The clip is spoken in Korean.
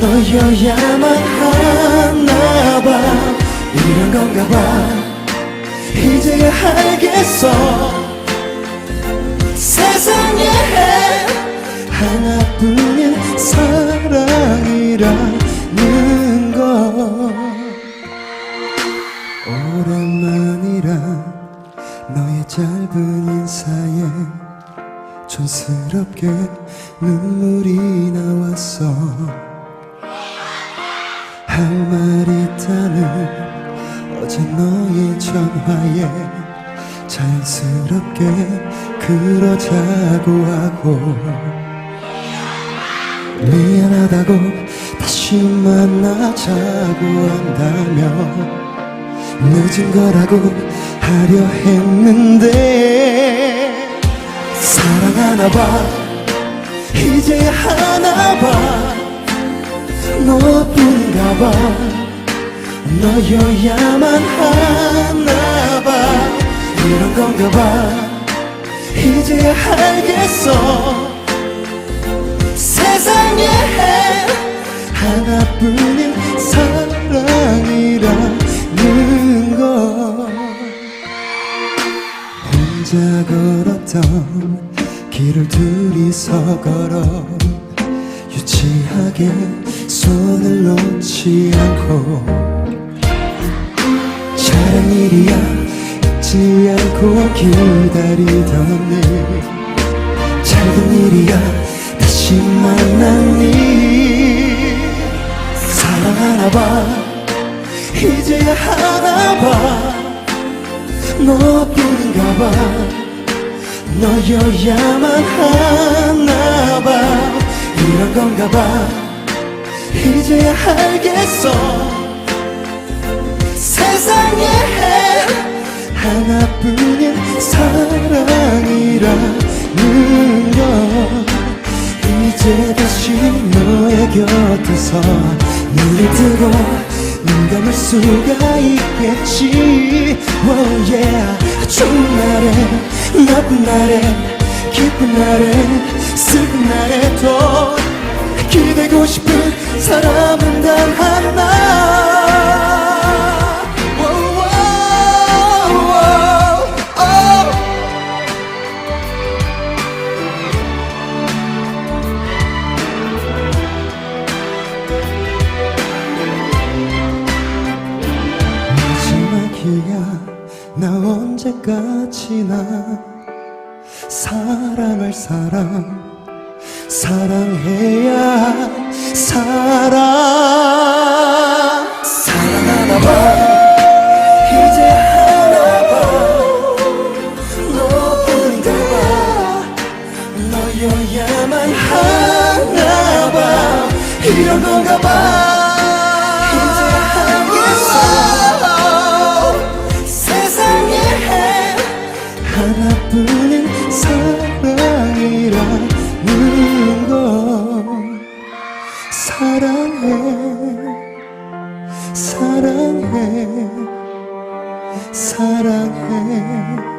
너여야만 하나봐. 이런 건가 봐. 이제야 알겠어. 세상에 하나뿐인 사랑이라는 거. 오랜만이라 너의 짧은 인사에 촌스럽게 눈물이 나왔어. 할 말 있다는 어제 너의 전화에 자연스럽게 그러자고 하고. 미안하다고 다시 만나자고 한다며 늦은 거라고 하려 했는데 사랑하나 봐. 이제 하나 봐. 너뿐인가 봐. 너여야만 하나 봐. 이런 건가 봐. 이제 알겠어. 세상에 하나뿐인 길을 둘이서 걸어 유치하게 손을 놓지 않고 잘한 일이야 잊지 않고 기다리던 일. 작은 일이야 다시 만난 일. 사랑하나 봐 이제야 하나 봐. 너뿐인가 봐 너여야만 하나 봐. 이런 건가 봐. 이제야 알겠어. 세상에 하나뿐인 사랑이라는 거 이제 다시 너의 곁에서 눈을 뜨고 눈 감을 수가 있겠지. Oh yeah 좋은 날에 나쁜 날에 기쁜 날에 슬픈 날에도 기대고 싶은 사람은 단 하나 언제까지나 사랑할 사람 사랑해야 사랑 사랑하나 봐. 이제 하나 봐. 너뿐인가 봐. 너여야만 하나 봐. 이런 건가 봐 사랑해 사랑해 사랑해